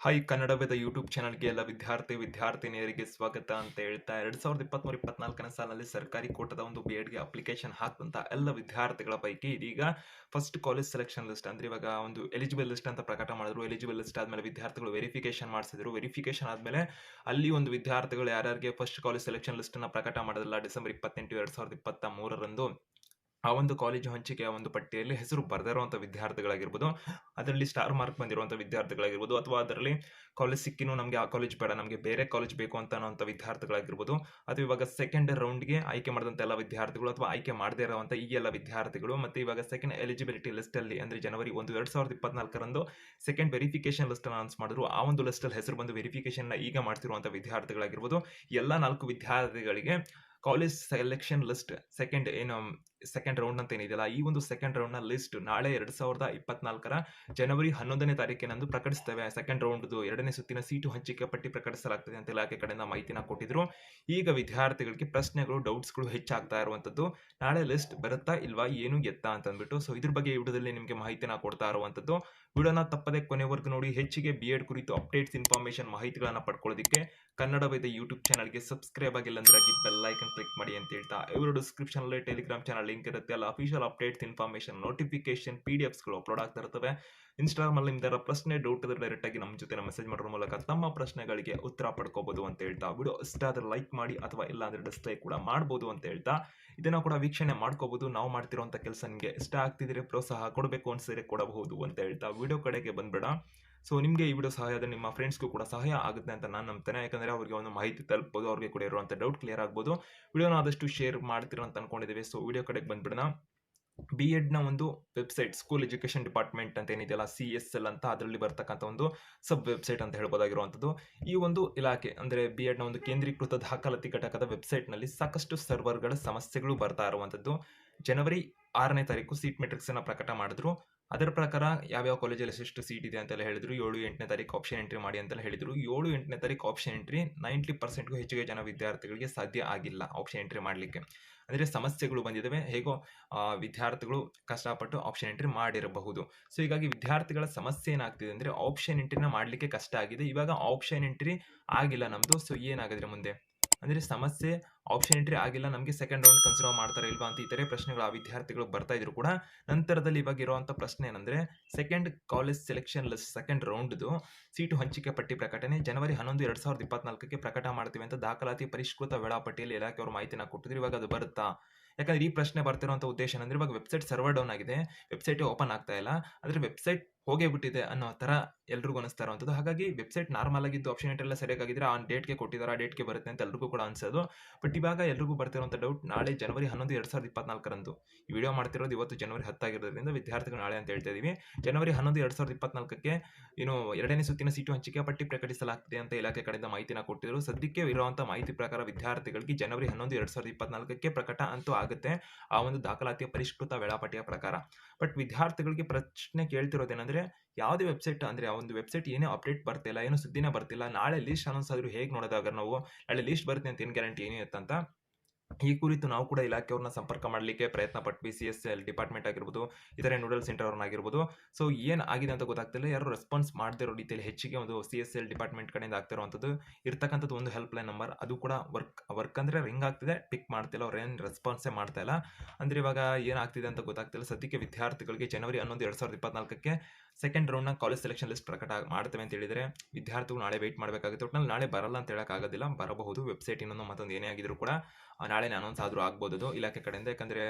Hi Kannada Veda YouTube ಚಾನಲ್ಗೆ ಎಲ್ಲ ವಿದ್ಯಾರ್ಥಿ, ವಿದ್ಯಾರ್ಥಿನಿಯರಿಗೆ ಸ್ವಾಗತ ಅಂತ ಹೇಳ್ತಾ ಎರಡ್ ಸಾವಿರದ ಇಪ್ಪತ್ಮೂರು, ಇಪ್ಪತ್ನಾಲ್ಕನೇ ಸಾಲಿನಲ್ಲಿ ಸರ್ಕಾರಿ ಕೋಟದ ಒಂದು ಬಿ ಎಡ್ಗೆ ಅಪ್ಲಿಕೇಶನ್ ಹಾಕುವಂಥ ಎಲ್ಲ ವಿದ್ಯಾರ್ಥಿಗಳ ಪೈಕಿ ಇದೀಗ ಫಸ್ಟ್ ಕಾಲೇಜ್ ಸೆಲೆಕ್ಷನ್ ಲಿಸ್ಟ್ ಅಂದ್ರೆ ಇವಾಗ ಒಂದು ಎಲಿಜಿಬಲ್ ಲಿಸ್ಟ್ ಅಂತ ಪ್ರಕಟ ಮಾಡಿದ್ರು. ಎಲಿಜಿಬಲ್ ಲಿಸ್ಟ್ ಆದ್ಮೇಲೆ ವಿದ್ಯಾರ್ಥಿಗಳು ವೆರಿಫಿಕೇಶನ್ ಮಾಡಿಸಿದ್ರು. ವೆರಿಫಿಕೇಶನ್ ಆದ್ಮೇಲೆ ಅಲ್ಲಿ ಒಂದು ವಿದ್ಯಾರ್ಥಿಗಳು ಯಾರ್ಯಾರಿಗೆ ಫಸ್ಟ್ ಕಾಲೇಜ್ ಸೆಲೆಕ್ಷನ್ ಲಿಸ್ಟ್ ಅನ್ನ ಪ್ರಕಟ ಮಾಡೋದಿಲ್ಲ ಡಿಸೆಂಬರ್ ಇಪ್ಪತ್ತೆಂಟು, ಎರಡು ಸಾವಿರದ ಇಪ್ಪತ್ತ ಮೂರರಂದು ಆ ಒಂದು ಕಾಲೇಜು ಆ ಒಂದು ಪಟ್ಟಿಯಲ್ಲಿ ಹೆಸರು ಬರೆದಿರುವಂಥ ವಿದ್ಯಾರ್ಥಿಗಳಾಗಿರ್ಬೋದು, ಅದರಲ್ಲಿ ಸ್ಟಾರ್ ಮಾರ್ಕ್ ಬಂದಿರುವಂಥ ವಿದ್ಯಾರ್ಥಿಗಳಾಗಿರ್ಬೋದು, ಅಥವಾ ಅದರಲ್ಲಿ ಕಾಲೇಜ್ ಸಿಕ್ಕಿನೂ ನಮಗೆ ಆ ಕಾಲೇಜ್ ಬೇಡ, ನಮಗೆ ಬೇರೆ ಕಾಲೇಜ್ ಬೇಕು ಅಂತ ಅನ್ನೋಂಥ ವಿದ್ಯಾರ್ಥಿಗಳಾಗಿರ್ಬೋದು, ಅಥವಾ ಇವಾಗ ಸೆಕೆಂಡ್ ರೌಂಡ್ಗೆ ಆಯ್ಕೆ ಮಾಡಿದಂಥ ಎಲ್ಲ ವಿದ್ಯಾರ್ಥಿಗಳು ಅಥವಾ ಆಯ್ಕೆ ಮಾಡದೇ ಇರುವಂಥ ಈ ಎಲ್ಲ ವಿದ್ಯಾರ್ಥಿಗಳು, ಮತ್ತು ಇವಾಗ ಸೆಕೆಂಡ್ ಎಲಿಜಿಬಿಲಿಟಿ ಲಿಸ್ಟಲ್ಲಿ ಅಂದರೆ ಜನವರಿ ಒಂದು, ಎರಡು ಸಾವಿರದ ಇಪ್ಪತ್ನಾಲ್ಕರಂದು ಸೆಕೆಂಡ್ ವೆರಿಫಿಕೇಶನ್ ಲಿಸ್ಟ್ ಅನೌನ್ಸ್ ಮಾಡಿದ್ರು. ಆ ಒಂದು ಲಿಸ್ಟಲ್ಲಿ ಹೆಸರು ಬಂದು ವೆರಿಫಿಕೇಶನ್ ಈಗ ಮಾಡ್ತಿರುವಂಥ ವಿದ್ಯಾರ್ಥಿಗಳಾಗಿರ್ಬೋದು ಎಲ್ಲ ನಾಲ್ಕು ವಿದ್ಯಾರ್ಥಿಗಳಿಗೆ ಕಾಲೇಜ್ ಸೆಲೆಕ್ಷನ್ ಲಿಸ್ಟ್ ಸೆಕೆಂಡ್ ಏನು ಸೆಕೆಂಡ್ ರೌಂಡ್ ಅಂತ ಏನಿದೆಯಲ್ಲ, ಈ ಒಂದು ಸೆಕೆಂಡ್ ರೌಂಡ್ನ ಲಿಸ್ಟ್ ನಾಳೆ ಎರಡ್ ಸಾವಿರದ ಇಪ್ಪತ್ನಾಲ್ಕರ ಜನವರಿ ಹನ್ನೊಂದನೇ ತಾರೀಕಿನಂದು ಪ್ರಕಟಿಸ್ತೇವೆ. ಸೆಕೆಂಡ್ ರೌಂಡ್ ಎರಡನೇ ಸುತ್ತಿನ ಸೀಟು ಹಂಚಿಕೆ ಪಟ್ಟಿ ಪ್ರಕಟಿಸಲಾಗ್ತದೆ ಅಂತ ಇಲಾಖೆ ಕಡೆಯಿಂದ ಮಾಹಿತಿನ ಕೊಟ್ಟಿದ್ರು. ಈಗ ವಿದ್ಯಾರ್ಥಿಗಳಿಗೆ ಪ್ರಶ್ನೆಗಳು ಡೌಟ್ಸ್ಗಳು ಹೆಚ್ಚಾಗ್ತಾ ಇರುವಂತದ್ದು ನಾಳೆ ಲಿಸ್ಟ್ ಬರುತ್ತಾ ಇಲ್ವಾ, ಏನು ಎತ್ತಾ ಅಂತ ಅಂದ್ಬಿಟ್ಟು ಸೊ ಇದ್ರ ಬಗ್ಗೆ ವಿಡಿಯೋದಲ್ಲಿ ನಿಮಗೆ ಮಾಹಿತಿನ ಕೊಡ್ತಾ ಇರುವಂಥದ್ದು ವಿಡಿಯೋನ ತಪ್ಪದೆ ಕೊನೆವರೆಗೂ ನೋಡಿ, ಹೆಚ್ಚಿಗೆ ಬಿ ಎಡ್ ಕುರಿತು ಅಪ್ಡೇಟ್ಸ್ ಇನ್ಫಾರ್ಮೇಶನ್ ಮಾಹಿತಿಗಳನ್ನ ಪಡ್ಕೊಳ್ಳೋದಕ್ಕೆ ಕನ್ನಡ ವೇದ ಯೂಟ್ಯೂಬ್ ಚಾನಲ್ಗೆ ಸಬ್ಸ್ಕ್ರೈಬ್ ಆಗಿಲ್ಲ ಅಂದ್ರೆ ಬೆಲ್ ಐಕನ್ ಕ್ಲಿಕ್ ಮಾಡಿ ಅಂತ ಹೇಳ್ತಾ. ಇವರು ಡಿಸ್ಕ್ರಿಪ್ಷನ್ ಟೆಲಿಗ್ರಾಮ್ ಚಾನಲ್ ಲಿಂಕ್ ಇರುತ್ತೆ, ಅಲ್ಲಿ official updates information notification P D ಎಫ್ಸ್ಗಳು upload ಆಗ್ತಾ ಇರ್ತವೆ. ಇನ್ಸ್ಟಾಗ್ರಾಮ್ ಅಲ್ಲಿ ನಿಮ್ದರ ಪ್ರಶ್ನೆ ಡೌಟ್ ಇದ್ರೆ ಡೈರೆಕ್ಟ್ ಆಗಿ ನಮ್ಮ ಜೊತೆ ಮೆಸೇಜ್ ಮಾಡೋ ಮೂಲಕ ತಮ್ಮ ಪ್ರಶ್ನೆಗಳಿಗೆ ಉತ್ತರ ಪಡ್ಕೋಬಹುದು ಅಂತ ಹೇಳ್ತಾ ವಿಡಿಯೋ ಇಷ್ಟ ಆದ್ರೆ ಲೈಕ್ ಮಾಡಿ, ಅಥವಾ ಇಲ್ಲ ಡಿಸ್ಪ್ಲೇ ಡಿಸ್ಲೈಕ್ ಕೂಡ ಮಾಡ್ಬೋದು ಅಂತ ಹೇಳ್ತಾ, ಇದನ್ನ ಕೂಡ ವೀಕ್ಷಣೆ ಮಾಡ್ಕೋಬಹುದು ನಾವು ಮಾಡ್ತಿರುವಂತ ಕೆಲಸ ನಿಮಗೆ ಇಷ್ಟ ಆಗ್ತಿದ್ರೆ ಪ್ರೋತ್ಸಾಹ ಕೊಡಬೇಕು ಅನ್ಸಿದ್ರೆ ಕೊಡಬಹುದು ಅಂತ ಹೇಳ್ತಾ ವಿಡಿಯೋ ಕಡೆಗೆ ಬಂದ್ಬೇಡ. ಸೊ ನಿಮಗೆ ಈ ವಿಡಿಯೋ ಸಹಾಯ ನಿಮ್ಮ ಫ್ರೆಂಡ್ಸ್ಗೂ ಕೂಡ ಸಹಾಯ ಆಗುತ್ತೆ ಅಂತ ನಾನು ನಂಬ್ತೇನೆ. ಯಾಕಂದರೆ ಅವರಿಗೆ ಒಂದು ಮಾಹಿತಿ ತಲುಪೋದು ಅವ್ರಿಗೆ ಕೂಡ ಇರುವಂಥ ಡೌಟ್ ಕ್ಲಿಯರ್ ಆಗ್ಬೋದು. ವಿಡಿಯೋನ ಆದಷ್ಟು ಶೇರ್ ಮಾಡ್ತಿರೋ ಅಂತ ಅಂದ್ಕೊಂಡಿದ್ದೀವಿ ಸೊ ವಿಡಿಯೋ ಕಡೆಗೆ ಬಂದ್ಬಿಡೋಣ. ಬಿ ಎಡ್ನ ಒಂದು ವೆಬ್ಸೈಟ್ ಸ್ಕೂಲ್ ಎಜುಕೇಷನ್ ಡಿಪಾರ್ಟ್ಮೆಂಟ್ ಅಂತ ಏನಿದೆಯಲ್ಲ ಸಿ ಎಸ್ ಎಲ್ ಅಂತ ಅದರಲ್ಲಿ ಬರ್ತಕ್ಕಂಥ ಒಂದು ಸಬ್ ವೆಬ್ಸೈಟ್ ಅಂತ ಹೇಳ್ಬೋದಾಗಿರುವಂಥದ್ದು. ಈ ಒಂದು ಇಲಾಖೆ, ಅಂದರೆ ಬಿ ಎಡ್ನ ಒಂದು ಕೇಂದ್ರೀಕೃತ ದಾಖಲಾತಿ ಘಟಕದ ವೆಬ್ಸೈಟ್ನಲ್ಲಿ ಸಾಕಷ್ಟು ಸರ್ವರ್ಗಳ ಸಮಸ್ಯೆಗಳು ಬರ್ತಾ ಇರುವಂಥದ್ದು. ಜನವರಿ ಆರನೇ ತಾರೀಕು ಸೀಟ್ ಮೆಟ್ರಿಕ್ಸ್ ಅನ್ನ ಪ್ರಕಟ ಮಾಡಿದ್ರು. ಅದರ ಪ್ರಕಾರ ಯಾವ್ಯಾವ ಕಾಲೇಜಲ್ಲಿ ಎಷ್ಟು ಸೀಟ್ ಇದೆ ಅಂತೆಲ್ಲ ಹೇಳಿದ್ರು, ಏಳು ಎಂಟನೇ ತಾರೀಕು ಆಪ್ಷನ್ ಎಂಟ್ರಿ ಮಾಡಿ ಅಂತೆಲ್ಲ ಹೇಳಿದ್ರು. ಏಳು ಎಂಟನೇ ತಾರೀಕು ಆಪ್ಷನ್ ಎಂಟ್ರಿ ನೈಂಟಿ ಪರ್ಸೆಂಟ್ಗೂ ಹೆಚ್ಚಿಗೆ ಜನ ವಿದ್ಯಾರ್ಥಿಗಳಿಗೆ ಸಾಧ್ಯ ಆಗಿಲ್ಲ ಆಪ್ಷನ್ ಎಂಟ್ರಿ ಮಾಡಲಿಕ್ಕೆ. ಅಂದರೆ ಸಮಸ್ಯೆಗಳು ಬಂದಿದ್ದಾವೆ ಹೇಗೋ ವಿದ್ಯಾರ್ಥಿಗಳು ಕಷ್ಟಪಟ್ಟು ಆಪ್ಷನ್ ಎಂಟ್ರಿ ಮಾಡಿರಬಹುದು. ಸೊ ಹೀಗಾಗಿ ವಿದ್ಯಾರ್ಥಿಗಳ ಸಮಸ್ಯೆ ಏನಾಗ್ತಿದೆ ಅಂದರೆ ಆಪ್ಷನ್ ಎಂಟ್ರಿನ ಮಾಡಲಿಕ್ಕೆ ಕಷ್ಟ ಆಗಿದೆ. ಇವಾಗ ಆಪ್ಷನ್ ಎಂಟ್ರಿ ಆಗಿಲ್ಲ ನಮ್ಮದು ಸೊ ಏನಾಗಿದ್ರೆ ಮುಂದೆ? ಅಂದರೆ ಸಮಸ್ಯೆ ಆಪ್ಷನ್ ಎಂಟ್ರಿ ಆಗಿಲ್ಲ, ನಮಗೆ ಸೆಕೆಂಡ್ ರೌಂಡ್ ಕನ್ಸಿಡರ್ ಮಾಡ್ತಾರೆ ಇಲ್ವಾ ಅಂತ ಇತರೆ ಪ್ರಶ್ನೆಗಳು ಆ ವಿದ್ಯಾರ್ಥಿಗಳು ಬರ್ತಾ ಇದ್ರು ಕೂಡ. ನಂತರದಲ್ಲಿ ಇವಾಗ ಇರುವಂಥ ಪ್ರಶ್ನೆ ಏನಂದರೆ second college selection list second ರೌಂಡ್ದು seat ಹಂಚಿಕೆ ಪಟ್ಟಿ ಪ್ರಕಟಣೆ ಜನವರಿ ಹನ್ನೊಂದು, ಎರಡು ಸಾವಿರದ ಇಪ್ಪತ್ನಾಲ್ಕಕ್ಕೆ ಪ್ರಕಟ ಮಾಡ್ತೀವಿ ಅಂತ ದಾಖಲಾತಿ ಪರಿಷ್ಕೃತ ವೇಳಾಪಟ್ಟಿಯಲ್ಲಿ ಇಲಾಖೆಯವರು ಮಾಹಿತಿನ ಕೊಟ್ಟಿದ್ರು. ಇವಾಗ ಅದು ಬರುತ್ತಾ? ಯಾಕಂದ್ರೆ ಈ ಪ್ರಶ್ನೆ ಬರ್ತಿರುವಂಥ ಉದ್ದೇಶ ಏನಂದ್ರೆ, ಇವಾಗ ವೆಬ್ಸೈಟ್ ಸರ್ವರ್ ಡೌನ್ ಆಗಿದೆ. ವೆಬ್ಸೈಟೇ ಓಪನ್ ಆಗ್ತಾ ಇಲ್ಲ. ಆದರೆ ವೆಬ್ಸೈಟ್ ಹೋಗೇ ಬಿಟ್ಟಿದೆ ಅನ್ನೋ ತರ ಎಲ್ರಿಗೂ ಅನಿಸ್ತಾ ಇರುವಂಥದ್ದು. ಹಾಗಾಗಿ ವೆಬ್ಸೈಟ್ ನಾರ್ಮಲ್ ಆಗಿದ್ದು ಆಪ್ಷನ್ ಎಲ್ಲ ಸರಿಯಾಗಿದ್ರೆ ಆ ಡೇಟ್ಗೆ ಕೊಟ್ಟಿದ್ದಾರೆ ಆ ಡೇಟ್ಗೆ ಬರುತ್ತೆ ಅಂತ ಎಲ್ರಿಗೂ ಕೂಡ ಅನ್ಸೋದು. ಬಟ್ ಇವಾಗ ಎಲ್ರಿಗೂ ಬರ್ತಿರುವಂಥ ಡೌಟ್ ನಾಳೆ ಜನವರಿ ಹನ್ನೊಂದು ಎರಡು ಸಾವಿರದ ಇಪ್ಪತ್ನಾಲ್ಕರಂದು. ಈ ವಿಡಿಯೋ ಮಾಡ್ತಿರೋದು ಇವತ್ತು ಜನವರಿ ಹತ್ತಾಗಿರೋದ್ರಿಂದ ವಿದ್ಯಾರ್ಥಿಗಳು ನಾಳೆ ಅಂತ ಹೇಳ್ತಾ ಇದೀವಿ. ಜನವರಿ ಹನ್ನೊಂದು ಎರಡು ಸಾವಿರದ ಇಪ್ಪತ್ನಾಲ್ಕಕ್ಕೆ ಏನು ಎರಡನೇ ಸುತ್ತಿನ ಸೀಟು ಹಂಚಿಕೆ, ಪಟ್ಟಿ ಪ್ರಕಟಿಸಲಾಗ್ತಿದೆ ಅಂತ ಇಲಾಖೆ ಕಡೆಯಿಂದ ಮಾಹಿತಿನ ಕೊಟ್ಟಿದ್ರು. ಸದ್ಯಕ್ಕೆ ಇರುವಂಥ ಮಾಹಿತಿ ಪ್ರಕಾರ ವಿದ್ಯಾರ್ಥಿಗಳಿಗೆ ಜನವರಿ ಹನ್ನೊಂದು ಎರಡ್ ಸಾವಿರದ ಇಪ್ಪತ್ನಾಲ್ಕಕ್ಕೆ ಪ್ರಕಟ ಅಂತೂ ಆಗುತ್ತೆ. ಆ ಒಂದು ದಾಖಲಾತಿಯ ಪರಿಷ್ಕೃತ ವೇಳಾಪಟ್ಟಿಯ ಪ್ರಕಾರ. ಬಟ್ ವಿದ್ಯಾರ್ಥಿಗಳಿಗೆ ಪ್ರಶ್ನೆ ಕೇಳ್ತಿರೋದೇನಂದ್ರೆ, ಯಾವುದೇ ವೆಬ್ಸೈಟ್ ಅಂದ್ರೆ, ಆ ಒಂದು ವೆಬ್ಸೈಟ್ ಏನೇ ಅಪ್ಡೇಟ್ ಬರ್ತಿಲ್ಲ, ಏನೂ ಸುದ್ದಿನೇ ಬರ್ತಿಲ್ಲ, ನಾಳೆ ಲೀಸ್ಟ್ ಅನೌನ್ಸ್ ಆದ್ರೂ ಹೇಗೆ ನೋಡೋದಾಗ ನಾವು, ನಾಳೆ ಲೀಸ್ಟ್ ಬರುತ್ತೆ ಅಂತ ಏನು ಗ್ಯಾರಂಟಿ ಏನು ಇತ್ತಂತ ಈ ಕುರಿತು ನಾವು ಕೂಡ ಇಲಾಖೆಯವ್ರನ್ನ ಸಂಪರ್ಕ ಮಾಡಲಿಕ್ಕೆ ಪ್ರಯತ್ನ ಪಟ್ವಿ ಸಿ ಎಸ್ ಎಲ್ ಡಿಪಾರ್ಟ್ಮೆಂಟ್ ಆಗಿರ್ಬೋದು, ಇತರೆ ನೂಡಲ್ ಸೆಂಟರ್ ಅವ್ರನ್ನ ಆಗಿರ್ಬೋದು. ಸೊ ಏನು ಆಗಿದೆ ಅಂತ ಗೊತ್ತಾಗ್ತಿಲ್ಲ. ಯಾರು ರೆಸ್ಪಾನ್ಸ್ ಮಾಡದಿರೋ ರೀತಿಯಲ್ಲಿ ಹೆಚ್ಚಿಗೆ ಒಂದು ಸಿ ಎಸ್ ಎಲ್ ಡಿಪಾರ್ಟ್ಮೆಂಟ್ ಕಡೆಯಿಂದ ಆಗ್ತಿರುವಂಥದ್ದು ಇರ್ತಕ್ಕಂಥದ್ದು ಒಂದು ಹೆಲ್ಪ್ ಲೈನ್ ನಂಬರ್ ಅದು ಕೂಡ ವರ್ಕ್ ವರ್ಕ್ ಅಂದರೆ ರಿಂಗ್ ಆಗ್ತಿದೆ ಪಿಕ್ ಮಾಡ್ತಿಲ್ಲ, ಅವ್ರು ಏನು ರೆಸ್ಪಾನ್ಸೇ ಮಾಡ್ತಾ ಇಲ್ಲ. ಅಂದ್ರೆ ಇವಾಗ ಏನಾಗ್ತಿದೆ ಅಂತ ಗೊತ್ತಾಗ್ತಿಲ್ಲ. ಸದ್ಯಕ್ಕೆ ವಿದ್ಯಾರ್ಥಿಗಳಿಗೆ ಜನವರಿ ಹನ್ನೊಂದು, ಎರಡ್ ಸಾವಿರದ ಇಪ್ಪತ್ನಾಲ್ಕಕ್ಕೆ ಸೆಕೆಂಡ್ ರೌಂಡ್ನ ಕಾಲೇಜ್ ಸೆಲೆಕ್ಷನ್ ಲಿಸ್ಟ್ ಪ್ರಕಟ ಮಾಡ್ತೇವೆ ಅಂತ ಹೇಳಿದರೆ, ವಿದ್ಯಾರ್ಥಿಗಳು ನಾಳೆ ವೆಯ್ಟ್ ಮಾಡಬೇಕಾಗುತ್ತೆ. ಒಟ್ಟಿನಲ್ಲಿ ನಾಳೆ ಬರಲ್ಲ ಅಂತ ಹೇಳೋಕ್ಕಾಗೋದಿಲ್ಲ ಬರಬಹುದು. ವೆಬ್ಸೈಟ್ ಇನ್ನೊಂದು ಮತ್ತೊಂದು ಏನೇ ಆಗಿದ್ರು ಕೂಡ ನಾಳೆ ಅನೌನ್ಸ್ ಆದರೂ ಆಗ್ಬೋದು ಇಲಾಖೆ ಕಡೆಯಿಂದ. ಯಾಕಂದರೆ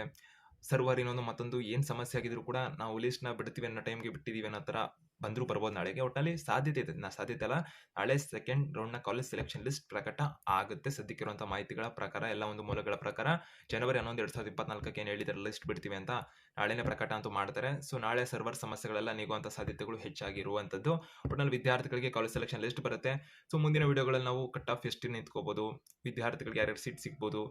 ಸರ್ವರ್ ಇನ್ನೊಂದು ಮತ್ತೊಂದು ಏನು ಸಮಸ್ಯೆ ಆಗಿದ್ರು ಕೂಡ ನಾವು ಲಿಸ್ಟ್ನ ಬಿಡ್ತೀವಿ ಅನ್ನೋ ಟೈಮ್ಗೆ ಬಿಟ್ಟಿದ್ದೀವಿ ಅನ್ನೋ ಥರ ಬಂದರೂ ಬರ್ಬೋದು ನಾಳೆಗೆ. ಒಟ್ಟಲ್ಲಿ ಸಾಧ್ಯತೆ ಇದೆ. ನಾ ಸಾಧ್ಯತೆ ಅಲ್ಲ ನಾಳೆ ಸೆಕೆಂಡ್ ರೌಂಡ್ನ ಕಾಲೇಜ್ ಸೆಲೆಕ್ಷನ್ ಲಿಸ್ಟ್ ಪ್ರಕಟ ಆಗುತ್ತೆ ಸದ್ಯಕ್ಕಿರುವಂಥ ಮಾಹಿತಿಗಳ ಪ್ರಕಾರ, ಎಲ್ಲ ಒಂದು ಮೂಲಗಳ ಪ್ರಕಾರ. ಜನವರಿ ಹನ್ನೊಂದು, ಎರಡು ಸಾವಿರದ ಇಪ್ಪತ್ನಾಲ್ಕಕ್ಕೆ ಏನು ಹೇಳಿದ್ದಾರೆ ಲಿಸ್ಟ್ ಬಿಡ್ತೀವಿ ಅಂತ ನಾಳೆನೇ ಪ್ರಕಟ ಅಂತೂ ಮಾಡ್ತಾರೆ. ಸೊ ನಾಳೆ ಸರ್ವರ್ ಸಮಸ್ಯೆಗಳೆಲ್ಲ ನೀಗುವಂಥ ಸಾಧ್ಯತೆಗಳು ಹೆಚ್ಚಾಗಿರುವಂಥದ್ದು ಒಟ್ಟಿನಲ್ಲಿ ವಿದ್ಯಾರ್ಥಿಗಳಿಗೆ ಕಾಲೇಜ್ ಸೆಲೆಕ್ಷನ್ ಲಿಸ್ಟ್ ಬರುತ್ತೆ. ಸೊ ಮುಂದಿನ ವಿಡಿಯೋಗಳಲ್ಲಿ ನಾವು ಕಟ್ ಆಫ್ ಎಷ್ಟು ನಿಂತ್ಕೋಬೋದು, ವಿದ್ಯಾರ್ಥಿಗಳಿಗೆ ಯಾರ್ಯಾರು ಸೀಟ್ ಸಿಗ್ಬೋದು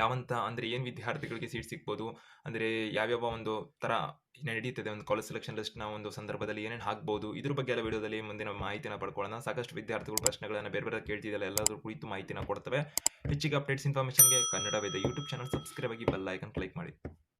ಯಾವಂತ ಅಂದರೆ ಏನು ವಿದ್ಯಾರ್ಥಿಗಳಿಗೆ ಸೀಟ್ ಸಿಗ್ಬೋದು? ಅಂದರೆ ಯಾವ್ಯಾವ ಒಂದು ಥರ ನಡೀತದೆ? ಒಂದು ಕಾಲೇಜ್ ಸೆಲೆಕ್ಷನ್ ಲಿಸ್ಟ್ನ ಒಂದು ಸಂದರ್ಭದಲ್ಲಿ ಏನೇನು ಹಾಕ್ಬೋದು? ಇದ್ರ ಬಗ್ಗೆ ಎಲ್ಲ ವಿಡಿಯೋದಲ್ಲಿ ಮುಂದಿನ ಮಾಹಿತಿನ ಪಡ್ಕೊಳ್ಳೋಣ. ಸಾಕಷ್ಟು ವಿದ್ಯಾರ್ಥಿಗಳು ಪ್ರಶ್ನೆಗಳನ್ನು ಬೇರೆ ಬೇರೆ ಕೇಳ್ತಿದ್ದಲ್ಲ ಎಲ್ಲದ್ರ ಕುರಿತು ಮಾಹಿತಿನ ಕೊಡ್ತವೆ. ಹೆಚ್ಚಿಗೆ updates ಇನ್ಫಾರ್ಮೇಷನ್ಗೆ Kannada Veda YouTube channel subscribe ಆಗಿ ಬೆಲ್ ಐಕನ್ ಕ್ಲಿಕ್ ಮಾಡಿ.